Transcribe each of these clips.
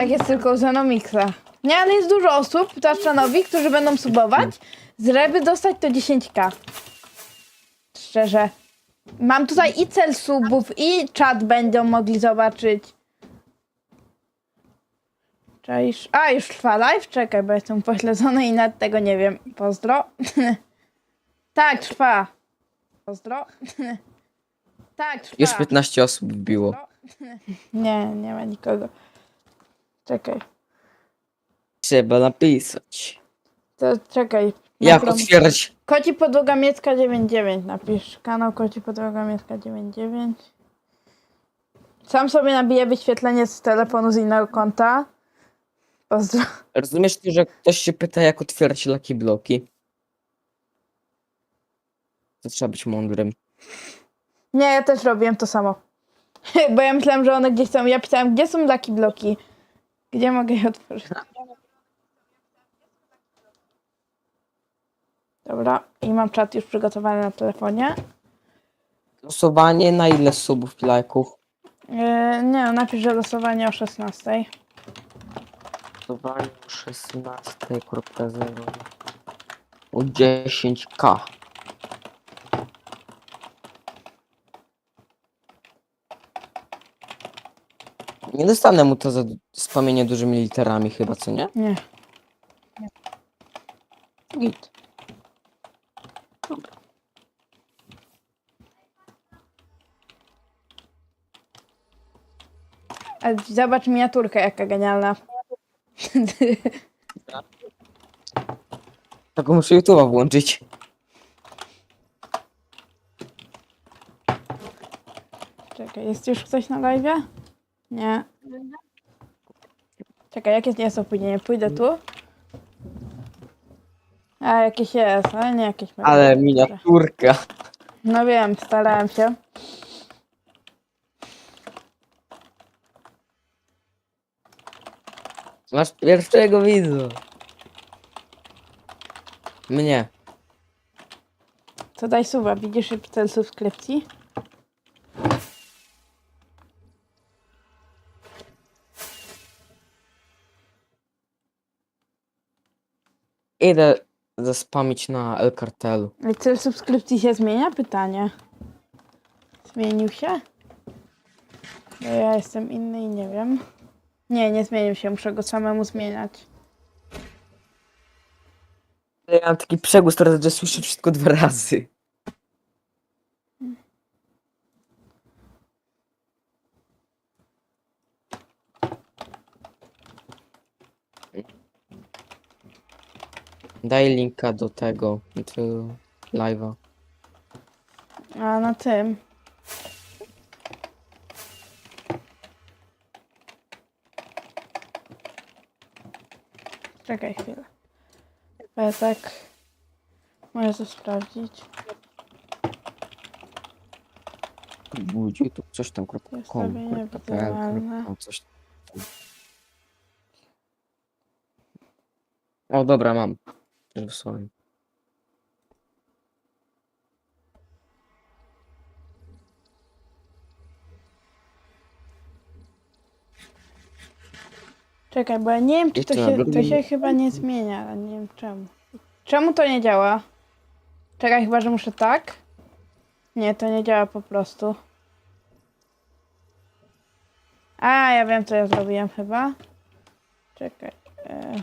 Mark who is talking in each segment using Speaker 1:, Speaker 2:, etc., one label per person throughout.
Speaker 1: Tak jest tylko u Zenomixa. Nie, ale jest dużo osób, zwłaszcza nowi, którzy będą subować, żeby dostać to 10k. Szczerze. Mam tutaj i cel subów, i czat będą mogli zobaczyć. Cześć. A, już trwa live? Czekaj, bo jestem pośledzony i nawet tego nie wiem. Pozdro. tak, trwa. Pozdro. tak, trwa.
Speaker 2: Już 15 osób wbiło.
Speaker 1: Nie, nie ma nikogo. Czekaj.
Speaker 2: Trzeba napisać.
Speaker 1: To czekaj.
Speaker 2: Jak
Speaker 1: Naprom-
Speaker 2: otwierać?
Speaker 1: Koci podłoga Miecka 99 napisz. Kanał Koci podłoga Miecka 99. Sam sobie nabiję wyświetlenie z telefonu z innego konta. Pozdro.
Speaker 2: Rozumiesz ty, że ktoś się pyta, jak otwierać Lucky Bloki? To trzeba być mądrym.
Speaker 1: Nie, ja też robiłem to samo. Bo ja myślałem, że one gdzieś są. Ja pytałem, gdzie są Lucky Bloki? Gdzie mogę je otworzyć? Dobra, i mam czat już przygotowany na telefonie.
Speaker 2: Losowanie na ile subów i lajków?
Speaker 1: Yy, nie, no, napisz, że losowanie o 16.
Speaker 2: Losowanie o 16.0 o 10k. Nie dostanę mu to za spamienie dużymi literami chyba, co nie?
Speaker 1: Nie.
Speaker 2: Git.
Speaker 1: A zobacz miniaturkę, jaka genialna.
Speaker 2: Tylko muszę YouTube'a włączyć.
Speaker 1: Czekaj, jest już ktoś na live? Nie. Czekaj, jakie jest opóźnienie? Pójdę tu. A, jakieś jest, ale nie jakieś
Speaker 2: Ale miniaturka.
Speaker 1: No wiem, starałem się.
Speaker 2: Masz pierwszego widza. Mnie.
Speaker 1: To daj suba, widzisz cel subskrypcji?
Speaker 2: Idę zaspamić na El Cartelu.
Speaker 1: Ale cel subskrypcji się zmienia? Pytanie. Zmienił się? Bo ja jestem inny i nie wiem. Nie, nie zmienił się, muszę go samemu zmieniać.
Speaker 2: Ja mam taki przegłos teraz, że słyszę wszystko dwa razy. Daj linka do tego, do live'a.
Speaker 1: A na tym. Czekaj chwilę. Petek. Możesz to sprawdzić.
Speaker 2: Budzi tu coś tam, kropka com,
Speaker 1: Ustawienia
Speaker 2: kropka pl,
Speaker 1: wizualne.
Speaker 2: kropka coś tam. O, dobra, mam. Wysłałem.
Speaker 1: Czekaj, bo ja nie wiem, czy to się, to się chyba nie zmienia, ale nie wiem czemu. Czemu to nie działa? Czekaj, chyba, że muszę tak? Nie, to nie działa po prostu. A, ja wiem, co ja zrobiłem chyba. Czekaj. E,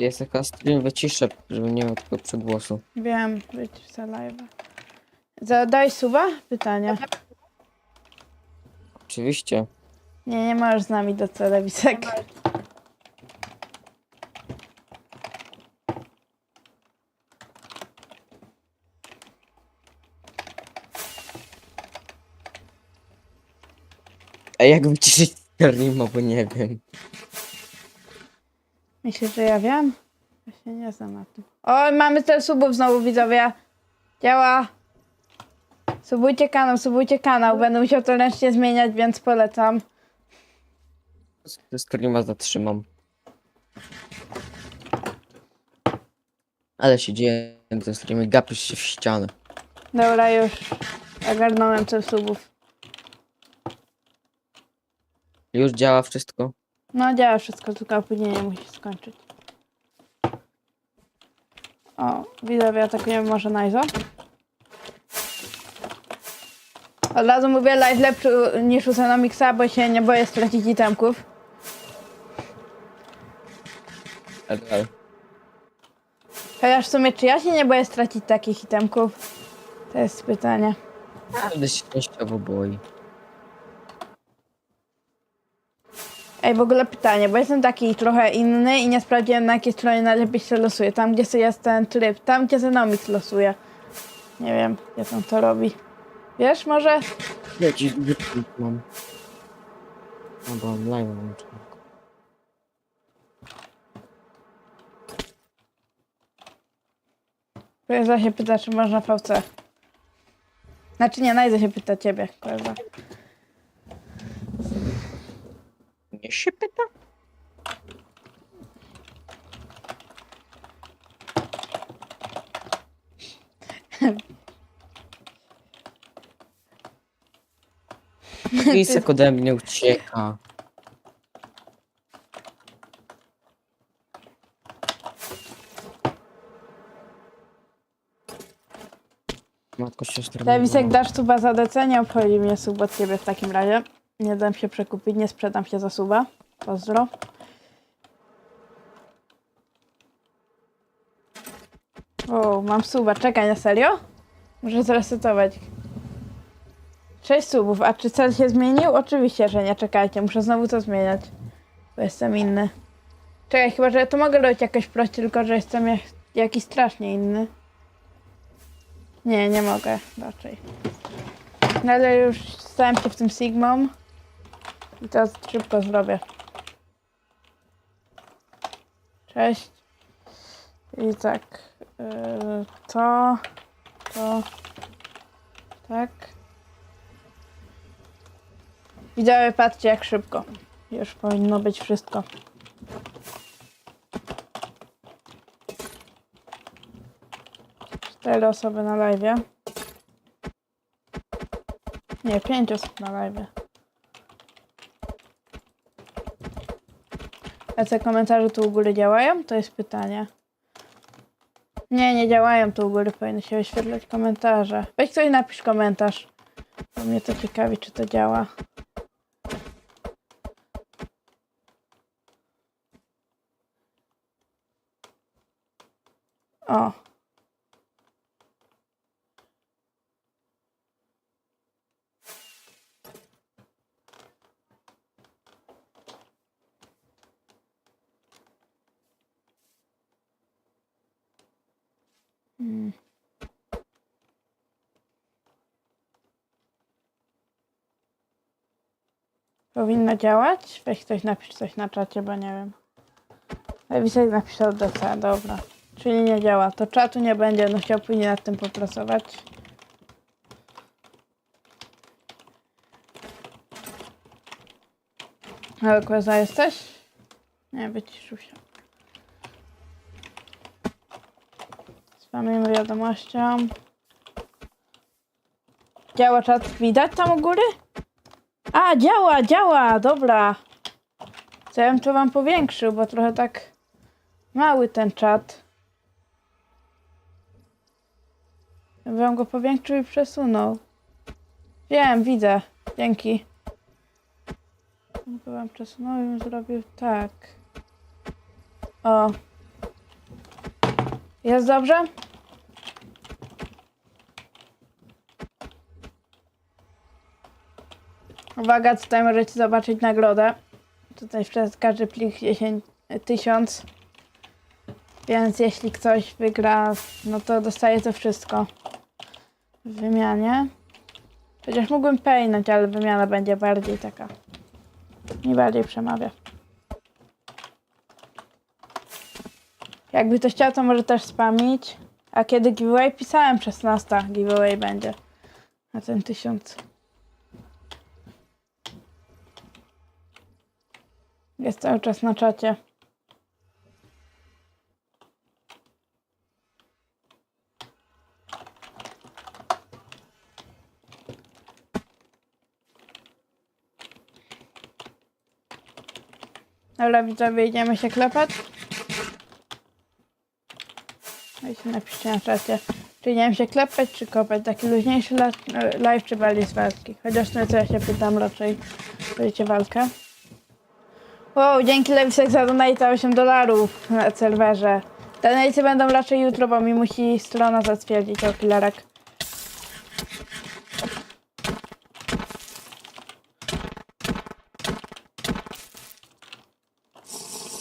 Speaker 2: Jest taka stream wyciszę, żeby nie miał tego przegłosu.
Speaker 1: wiem, być za live. Zadaj suba? Pytania.
Speaker 2: Oczywiście.
Speaker 1: Nie, nie możesz z nami do telewizek.
Speaker 2: A jak wyciszyć streama, bo nie wiem.
Speaker 1: Myślisz, że ja wiem? Ja się nie znam na tym. O, mamy ten subów znowu, widzowie. Działa. Subujcie kanał, subujcie kanał. Będę musiał to ręcznie zmieniać, więc polecam.
Speaker 2: Streama zatrzymam. Ale się dzieje na tym streamie, gapisz się w ścianę.
Speaker 1: Dobra, już. Ogarnąłem ten subów.
Speaker 2: Już działa wszystko.
Speaker 1: No działa wszystko, tylko opóźnienie musi skończyć. O, widzowie atakujemy może Najzo. Od razu mówię, live lepszy niż u Xenomixa, bo się nie boję stracić itemków.
Speaker 2: LL.
Speaker 1: Chociaż w sumie, czy ja się nie boję stracić takich itemków? To jest pytanie.
Speaker 2: Każdy się częściowo boi.
Speaker 1: Ej, w ogóle pytanie, bo jestem taki trochę inny i nie sprawdziłem na jakiej stronie najlepiej się losuje. Tam, gdzie jest ten tryb, tam, gdzie Zenomix losuje. Nie wiem, jak on to robi. Wiesz, może?
Speaker 2: Jakiś wyplik mam. No bo online włączam.
Speaker 1: Kojarza się pyta, czy można VC. Znaczy nie, Najza się pyta ciebie, kojarza.
Speaker 2: Nie się pyta? Lisek ode mnie ucieka. Matko siostra.
Speaker 1: Dawisek, dasz suba za? Nie obchodzi mnie sub od ciebie w takim razie. Nie dam się przekupić, nie sprzedam się za suba. Pozdro. O, mam suba. Czekaj, na serio? Muszę zresetować. 6 subów. A czy cel się zmienił? Oczywiście, że nie. Czekajcie, muszę znowu to zmieniać. Bo jestem inny. Czekaj, chyba, że to mogę robić jakoś prościej, tylko że jestem jak, jakiś strasznie inny. Nie, nie mogę raczej. No ale już stałem się w tym Sigmą. I teraz szybko zrobię. Cześć. I tak. Yy, to. To. Tak. Widzowie, patrzcie jak szybko. Już powinno być wszystko. Cztery osoby na live. Nie, pięć osób na live. A te komentarze tu u góry działają? To jest pytanie. Nie, nie działają tu u góry, powinny się wyświetlać komentarze. Weź ktoś napisz komentarz. Bo mnie to ciekawi, czy to działa. O. Powinno działać? Weź ktoś napisz coś na czacie, bo nie wiem. Wisek napisał DC, dobra. Czyli nie działa. To czatu nie będzie, no chciał później nad tym popracować. Ale Kweza jesteś? Nie, wyciszył się. Spamimy wiadomością. Działa czat, widać tam u góry? A, działa, działa, dobra. Co ja bym to wam powiększył, bo trochę tak mały ten czat. Ja bym go powiększył i przesunął. Wiem, widzę. Dzięki. Wam przesunął i bym zrobił tak. O. Jest dobrze? Uwaga, tutaj możecie zobaczyć nagrodę. Tutaj przez każdy plik 10 tysiąc. Więc jeśli ktoś wygra, no to dostaje to wszystko w wymianie. Chociaż mógłbym pejnąć, ale wymiana będzie bardziej taka. Nie bardziej przemawia. Jakby to chciał, to może też spamić. A kiedy giveaway? Pisałem 16 giveaway będzie. Na ten tysiąc. Jest cały czas na czacie. Dobra, widzowie, idziemy się klepać. Weźcie, napiszcie na czacie. Czy idziemy się klepać, czy kopać? Taki luźniejszy live, czy bardziej z walki? Chociaż no co ja się pytam, raczej będziecie walkę. Wow, dzięki Lewisek za donate 8 dolarów na serwerze. Donaty będą raczej jutro, bo mi musi strona zatwierdzić o killerek.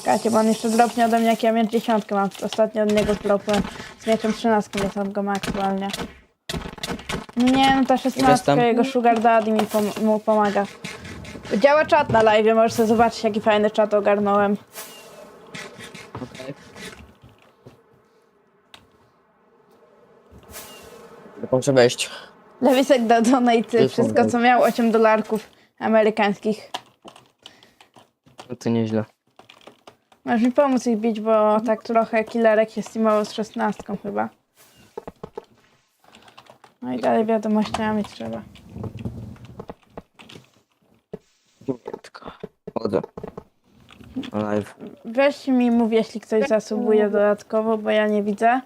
Speaker 1: Kacie, bo on jeszcze dropnie ode mnie, jak ja miecz dziesiątkę mam. Ostatnio od niego dropłem z mieczem trzynastką, więc on go ma aktualnie. Nie, no ta szesnastka, jego sugar daddy mi pom- mu pomaga. Działa czat na live, możesz sobie zobaczyć, jaki fajny czat ogarnąłem.
Speaker 2: Okej. Muszę wejść.
Speaker 1: Lewisek da donate wszystko, co miał 8 dolarków amerykańskich.
Speaker 2: No to nieźle.
Speaker 1: Możesz mi pomóc ich bić, bo tak trochę killerek się steamował z szesnastką chyba. No i dalej wiadomościami trzeba.
Speaker 2: Tylko chodzę. Live.
Speaker 1: Weź mi mów, jeśli ktoś zasubuje dodatkowo, bo ja nie widzę.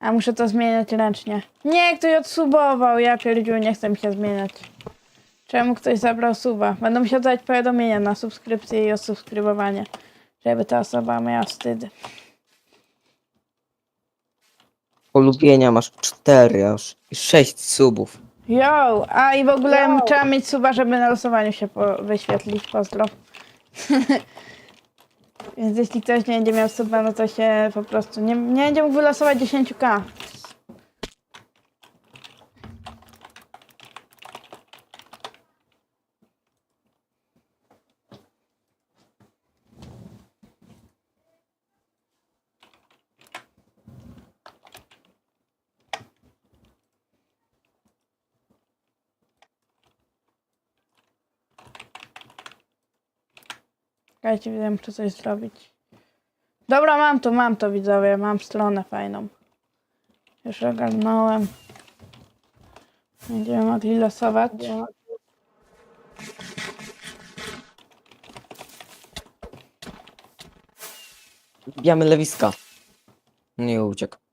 Speaker 1: A muszę to zmieniać ręcznie. Nie, ktoś odsubował, ja pierdziu, nie chcę mi się zmieniać. Czemu ktoś zabrał suba? Będę musiał dać powiadomienia na subskrypcję i odsubskrybowanie, żeby ta osoba miała wstyd.
Speaker 2: Polubienia masz 4 aż i 6 subów.
Speaker 1: Yo! A i w ogóle trzeba mieć suba, żeby na losowaniu się po- wyświetlić. Pozdro. Więc jeśli ktoś nie będzie miał suba, no to się po prostu nie, nie będzie mógł wylosować 10k. Czekajcie, widzę, muszę coś zrobić. Dobra, mam to, mam to, widzowie. Mam stronę fajną. Już ogarnąłem. Będziemy mogli losować.
Speaker 2: Bijamy lewiska. Nie uciekł.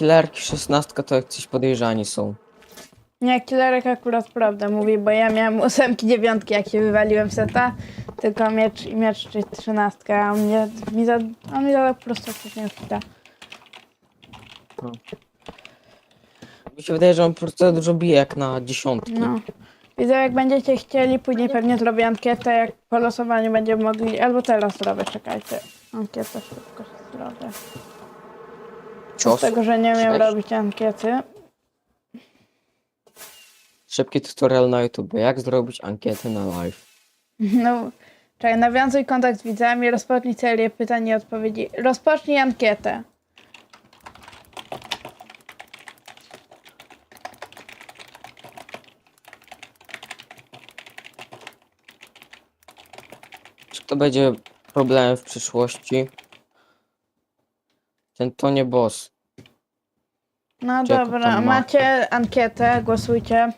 Speaker 2: Killerki 16 to jak coś podejrzani są.
Speaker 1: Nie, killerek akurat prawdę mówi, bo ja miałem ósemki, dziewiątki, jak się wywaliłem seta. Tylko miecz, miecz czy trzynastka, a on mnie, mi za, on mi zadał po prostu wcześniej hita.
Speaker 2: Mi się wydaje, że on po prostu za dużo bije jak na dziesiątki.
Speaker 1: No. Widzę, jak będziecie chcieli, później pewnie zrobię ankietę, jak po losowaniu będziemy mogli, albo teraz zrobię, czekajcie. Ankietę szybko zrobię. Z
Speaker 2: Cios.
Speaker 1: tego, że nie umiem
Speaker 2: Sześć.
Speaker 1: robić ankiety.
Speaker 2: Szybki tutorial na YouTube. Jak zrobić ankietę na live.
Speaker 1: No, czekaj, nawiązuj kontakt z widzami, rozpocznij serię pytań i odpowiedzi. Rozpocznij ankietę.
Speaker 2: Czy to będzie problemem w przyszłości? Ten to nie boss.
Speaker 1: No
Speaker 2: jako
Speaker 1: dobra,
Speaker 2: tam ma-
Speaker 1: macie ankietę, głosujcie.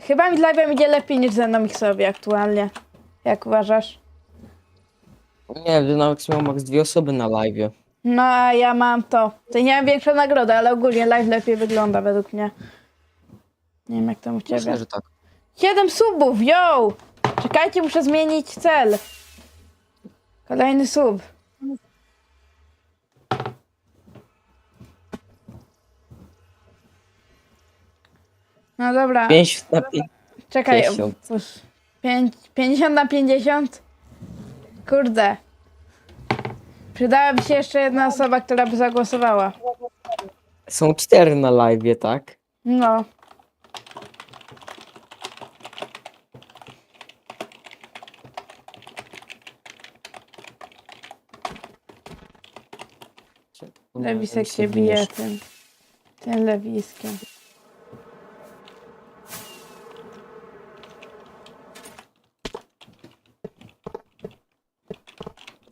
Speaker 1: Chyba mi dla live'em idzie lepiej niż ze mną sobie aktualnie. Jak uważasz?
Speaker 2: Nie, Dynamics miał max dwie osoby na live.
Speaker 1: No a ja mam to. To nie mam większą nagrodę, ale ogólnie live lepiej wygląda według mnie. Nie wiem jak tam u ciebie.
Speaker 2: Myślę, że tak.
Speaker 1: 7 subów, yo! Czekajcie, muszę zmienić cel. Kolejny sub. No dobra,
Speaker 2: 5 na 5.
Speaker 1: czekaj.
Speaker 2: 50.
Speaker 1: Pusz. Pięć, 50 na 50? Kurde. Przydałaby się jeszcze jedna osoba, która by zagłosowała.
Speaker 2: Są cztery na live, tak?
Speaker 1: No. Lewisek się bije tym. Tym lewiskiem.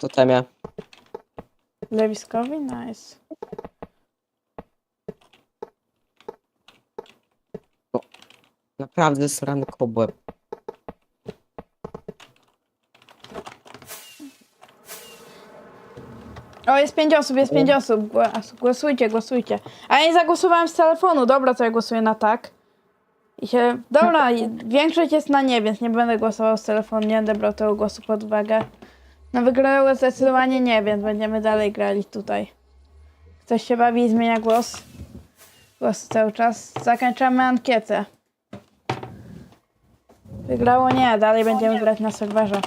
Speaker 2: To temie.
Speaker 1: Lewiskowi? Nice.
Speaker 2: Naprawdę srany kobłeb.
Speaker 1: O, jest pięć osób, jest pięć osób. Głos- Głosujcie, głosujcie. A ja nie zagłosowałem z telefonu. Dobra, to ja głosuję na tak. I się... Dobra, i większość jest na nie, więc nie będę głosował z telefonu, nie będę brał tego głosu pod uwagę. No wygrało zdecydowanie nie, więc będziemy dalej grali tutaj. Ktoś się bawi i zmienia głos? Głos cały czas. Zakończamy ankietę. Wygrało nie, dalej będziemy grać na serwerze.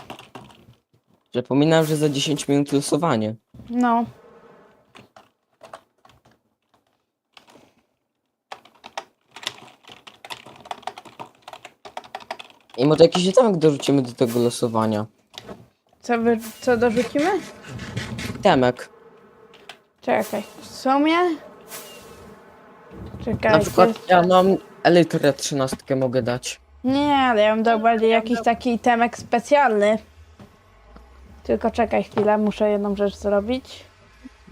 Speaker 2: Przypominam, że za 10 minut losowanie.
Speaker 1: No.
Speaker 2: I może jakiś itemek dorzucimy do tego losowania.
Speaker 1: Co, wy, co dorzucimy?
Speaker 2: Temek.
Speaker 1: Czekaj. W sumie? Czekaj.
Speaker 2: Na przykład ja mam elytrę 13 mogę dać.
Speaker 1: Nie, ale ja bym dał bardziej jakiś taki temek specjalny. Tylko czekaj chwilę, muszę jedną rzecz zrobić.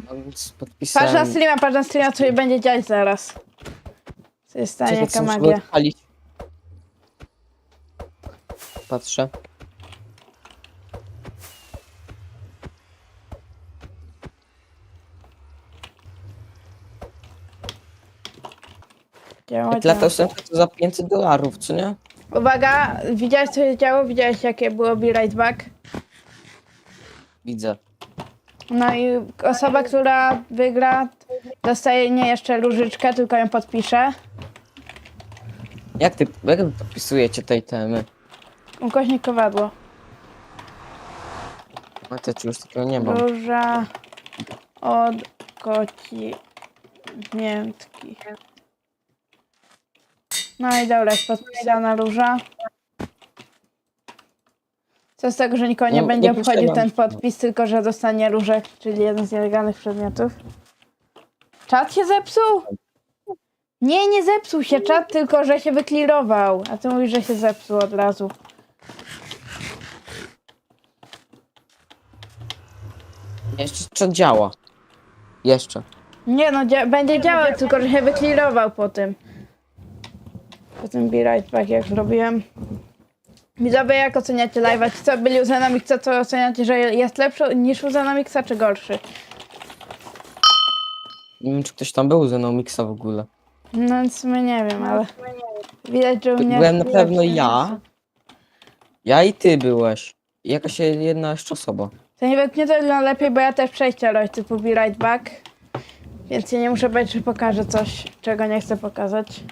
Speaker 2: Mam z
Speaker 1: Patrz
Speaker 2: podpisem.
Speaker 1: na streama, patrz na streama, co się będzie dziać zaraz. Co jest stanie,
Speaker 2: Czekaj,
Speaker 1: jaka
Speaker 2: co muszę
Speaker 1: magia.
Speaker 2: odpalić. Patrzę.
Speaker 1: Działa.
Speaker 2: latał sobie to za 500 dolarów, co nie?
Speaker 1: Uwaga, widziałeś co się działo? Widziałeś jakie było be right back?
Speaker 2: Widzę.
Speaker 1: No i osoba, która wygra, dostaje nie jeszcze różyczkę, tylko ją podpisze.
Speaker 2: Jak ty, jak wy podpisujecie tej temy?
Speaker 1: Ukośnik kowadło.
Speaker 2: A czy już takiego nie mam.
Speaker 1: Róża od koci miętki. No i dobra, jest podpisana róża. Co z tego, że nikogo nie
Speaker 2: No,
Speaker 1: będzie obchodził ten podpis, tylko że dostanie różek, czyli jeden z nielegalnych przedmiotów. Czat się zepsuł? Nie, nie zepsuł się czat, tylko że się wyklirował. A ty mówisz, że się zepsuł od razu.
Speaker 2: Jeszcze co działa? Jeszcze.
Speaker 1: Nie no, dzia- będzie działał, tylko że się wyklirował po tym. Po tym be right back, jak zrobiłem. Widzowie, jak oceniacie live'a? Ci co byli u Zenomixa, to oceniacie, że jest lepszy niż u Zenomixa, czy gorszy?
Speaker 2: Nie wiem, czy ktoś tam był ze mną miksa w ogóle.
Speaker 1: No więc sumie nie wiem, ale widać, że u mnie...
Speaker 2: Byłem na pewno ja. Ja i ty byłeś. I jakaś jedna jeszcze osoba.
Speaker 1: To nie wiem, nie to wygląda lepiej, bo ja też przejście robię typu be right back. Więc ja nie muszę bać, że pokażę coś, czego nie chcę pokazać.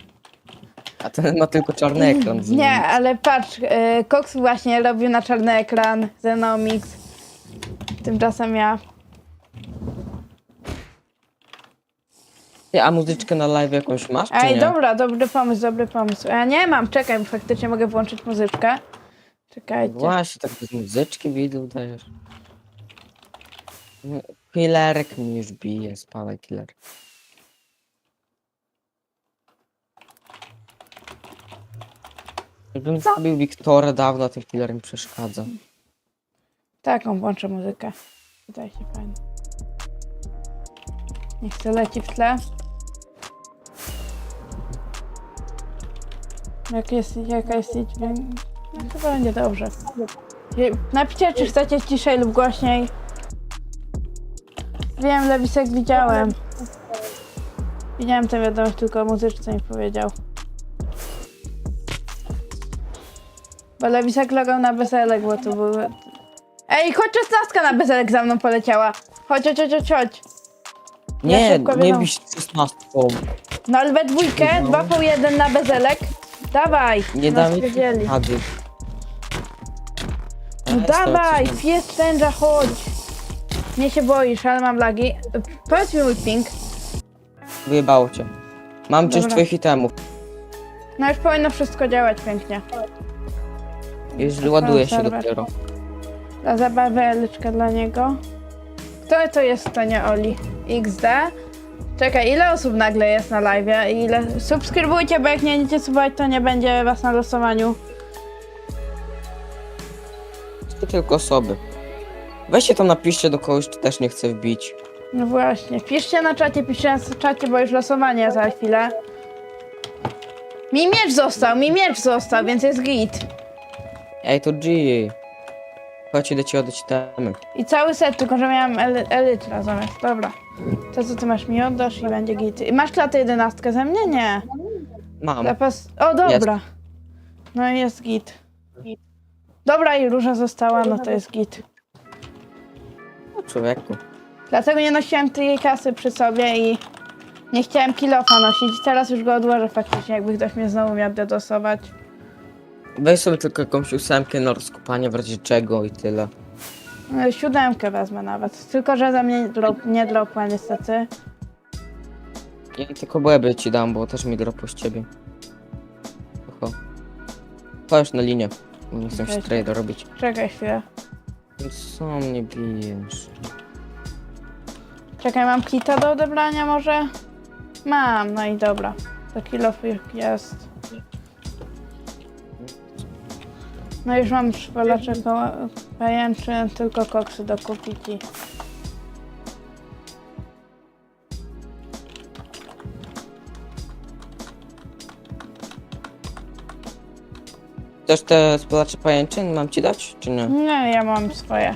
Speaker 2: A ten ma tylko czarny ekran. z nim.
Speaker 1: Nie, ale patrz, yy, Cox właśnie robił na czarny ekran, Zenomix. Tymczasem ja.
Speaker 2: Ty, a muzyczkę na live jakąś masz, czy
Speaker 1: Ej,
Speaker 2: nie?
Speaker 1: dobra, dobry pomysł, dobry pomysł. Ja nie mam, czekaj, bo faktycznie mogę włączyć muzyczkę. Czekajcie.
Speaker 2: Właśnie, tak bez muzyczki wideo dajesz. No, Killerek mi już bije, spadaj killer. Gdybym zabił Wiktora dawno, ten killer mi przeszkadza.
Speaker 1: Taką włączę muzykę. Wydaje się fajnie. Niech to leci w tle. Jak jest, jaka jest jej dźwięk? No, będzie dobrze. Napiszcie, czy chcecie ciszej lub głośniej. Wiem, Lewisek widziałem. Widziałem tę wiadomość, tylko o muzyczce mi powiedział. Bo Lewisek logał na weselek, bo to były... Ej, chodź szesnastka na bezelek za mną poleciała. Chodź, chodź, chodź, chodź,
Speaker 2: Nie,
Speaker 1: szybko
Speaker 2: nie
Speaker 1: wiadomo.
Speaker 2: bić 16.
Speaker 1: No ale we dwójkę,
Speaker 2: No.
Speaker 1: dwa po jeden na bezelek. Dawaj.
Speaker 2: Nie
Speaker 1: nas
Speaker 2: da mi
Speaker 1: wiedzieli.
Speaker 2: rady.
Speaker 1: No dawaj,
Speaker 2: coś
Speaker 1: pies chodź. Nie się boisz, ale mam lagi. E, Powiedz mi mój ping.
Speaker 2: Wyjebało cię. Mam część
Speaker 1: Dobra.
Speaker 2: twoich itemów.
Speaker 1: No już powinno wszystko działać pięknie.
Speaker 2: Już ładuje się
Speaker 1: serwer.
Speaker 2: dopiero.
Speaker 1: Dla zabawy elyczka dla niego. Kto to jest, to nie Oli? XD? Czekaj, ile osób nagle jest na live? Ile? Subskrybujcie, bo jak nie będziecie subować, to nie będzie was na losowaniu.
Speaker 2: To tylko osoby. Weźcie tam napiszcie do kogoś, czy też nie chce wbić.
Speaker 1: No właśnie, piszcie na czacie, piszcie na czacie, bo już losowanie za chwilę. Mi miecz został, mi miecz został, więc jest git.
Speaker 2: Ej, to G. Chodź, idę ci oddać temy.
Speaker 1: I cały set, tylko że miałem ely- elytra zamiast. Dobra. To co ty masz mi oddasz i będzie git. I masz klatę jedenastkę ze mnie? Nie.
Speaker 2: Mam.
Speaker 1: Zapas... O, dobra. No i jest git. Dobra, i róża została, no to jest git.
Speaker 2: O, człowieku.
Speaker 1: Dlatego nie nosiłem tej kasy przy sobie i nie chciałem kilofa nosić. Teraz już go odłożę faktycznie, jakby ktoś mnie znowu miał dedosować.
Speaker 2: Weź sobie tylko jakąś ósemkę na rozkopanie w razie czego i tyle.
Speaker 1: No, Siódemkę wezmę nawet. Tylko, że za mnie drop, nie dropła niestety.
Speaker 2: Ja tylko błęby ci dam, bo też mi dropło z ciebie. Oho. Chodź na linię. Nie chcę się
Speaker 1: Okej.
Speaker 2: trade robić.
Speaker 1: Czekaj chwilę.
Speaker 2: Co mnie bijesz?
Speaker 1: Czekaj, mam kita do odebrania może? Mam, no i dobra. To kilof jest. No już mam szpalacze pajęczy, tylko koksy do kupić i...
Speaker 2: Też te spalacze pajęczyn mam ci dać, czy nie?
Speaker 1: Nie, ja mam swoje.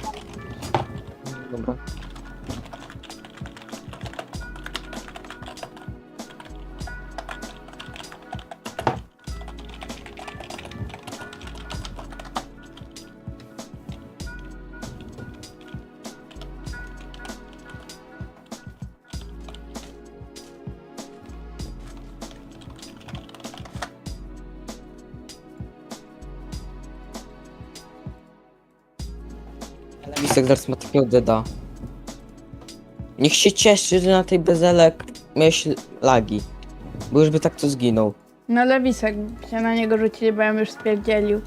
Speaker 2: Dobra. Zaraz ma takiego deda. Niech się cieszy, że na tej bezelek miałeś lagi. Bo już by tak to zginął.
Speaker 1: No lewisek się na niego rzucili, bo ja już spierdzielił.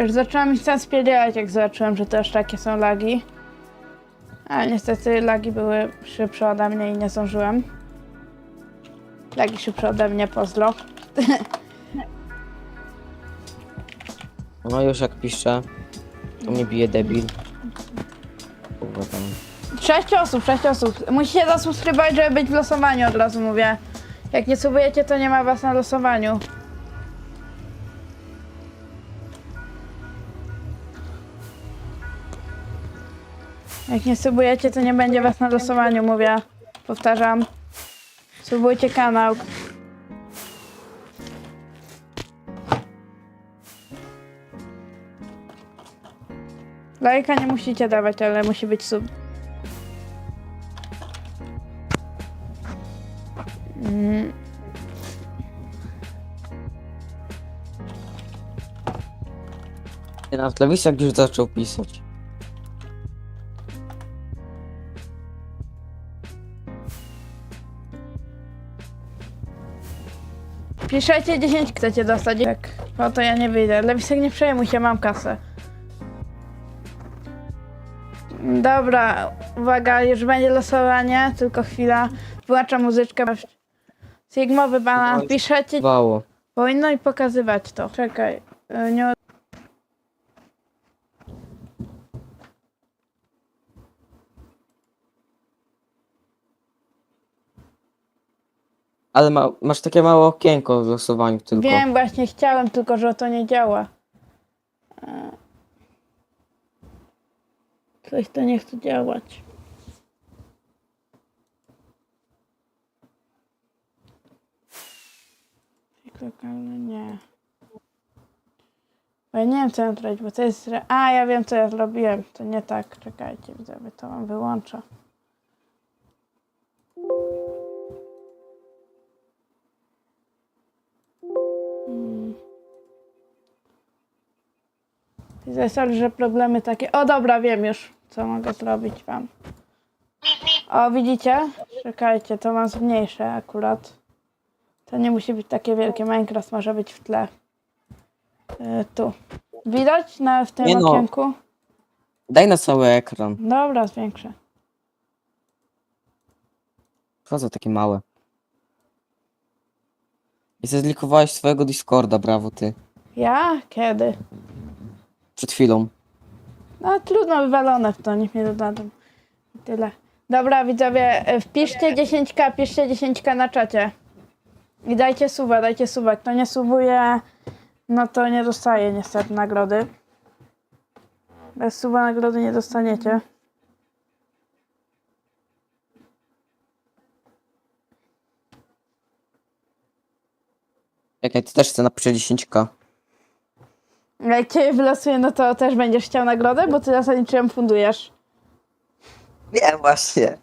Speaker 1: Już zaczęłam ich sam spierdzielać, jak zobaczyłem, że to aż takie są lagi. Ale niestety lagi były szybsze ode mnie i nie zdążyłem. Lagi szybsze ode mnie, pozdro.
Speaker 2: No już jak piszę, to mnie bije debil. Kurwa tam.
Speaker 1: Sześć osób, sześć osób. Musicie zasubskrybować, żeby być w losowaniu, od razu mówię. Jak nie subujecie, to nie ma was na losowaniu. Jak nie subujecie, to nie będzie was na losowaniu, mówię. Powtarzam. Subujcie kanał. Lajka nie musicie dawać, ale musi być sub. Mm.
Speaker 2: Nawet Lewisek już zaczął pisać.
Speaker 1: Piszecie 10 chcecie dostać. Tak, po to ja nie wyjdę. Lewisek nie przejmuj się, mam kasę. Dobra, uwaga, już będzie losowanie, tylko chwila. Wyłączam muzyczkę. Sigmowy banan, piszecie,
Speaker 2: Wało.
Speaker 1: powinno i pokazywać to. Czekaj, y, nie...
Speaker 2: Ale ma, masz takie małe okienko w losowaniu tylko.
Speaker 1: Wiem, właśnie chciałem, tylko że to nie działa. E. Coś to nie chce działać. Lokalne nie. Bo ja nie wiem co mam zrobić, bo to jest... A, ja wiem co ja zrobiłem. To nie tak. Czekajcie, widzowie, to wam wyłączę. Zresztą, że problemy takie. O dobra, wiem już, co mogę zrobić wam. O, widzicie? Czekajcie, to mam zmniejsze akurat. To nie musi być takie wielkie. Minecraft może być w tle. Y, tu. Widać na, w tym
Speaker 2: Nie no.
Speaker 1: okienku?
Speaker 2: Daj na cały ekran.
Speaker 1: Dobra, zwiększę.
Speaker 2: Co za takie małe? I zlikowałeś swojego Discorda, brawo ty.
Speaker 1: Ja? Kiedy?
Speaker 2: Przed chwilą.
Speaker 1: No trudno, wywalone w to, niech mnie dodadzą. I tyle. Dobra, widzowie, e, wpiszcie 10k, piszcie 10k na czacie. I dajcie suwa, dajcie suwa. Kto nie suwuje, no to nie dostaje niestety nagrody. Bez suwa nagrody nie dostaniecie.
Speaker 2: Jak ja też chcę napiszę 10k.
Speaker 1: Jak cię wylosuję, no to też będziesz chciał nagrodę, bo ty zasadniczo ją fundujesz.
Speaker 2: Nie, właśnie.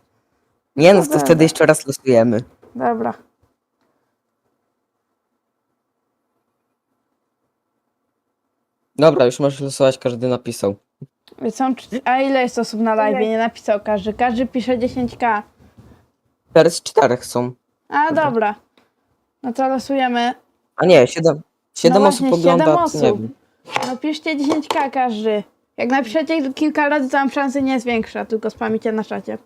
Speaker 2: Nie no, to
Speaker 1: Dobra.
Speaker 2: wtedy jeszcze raz losujemy.
Speaker 1: Dobra.
Speaker 2: Dobra, już możesz losować, każdy napisał.
Speaker 1: Są, cz- a ile jest osób na live? Nie napisał każdy. Każdy pisze 10k.
Speaker 2: Teraz czterech są.
Speaker 1: A dobra. No to losujemy.
Speaker 2: A nie, siedem. Siedem
Speaker 1: No
Speaker 2: osób
Speaker 1: właśnie,
Speaker 2: ogląda,
Speaker 1: siedem
Speaker 2: nie
Speaker 1: osób.
Speaker 2: wiem.
Speaker 1: No piszcie 10k każdy. Jak napiszecie kilka razy, to mam szansę nie jest większa, tylko spamicie na czacie.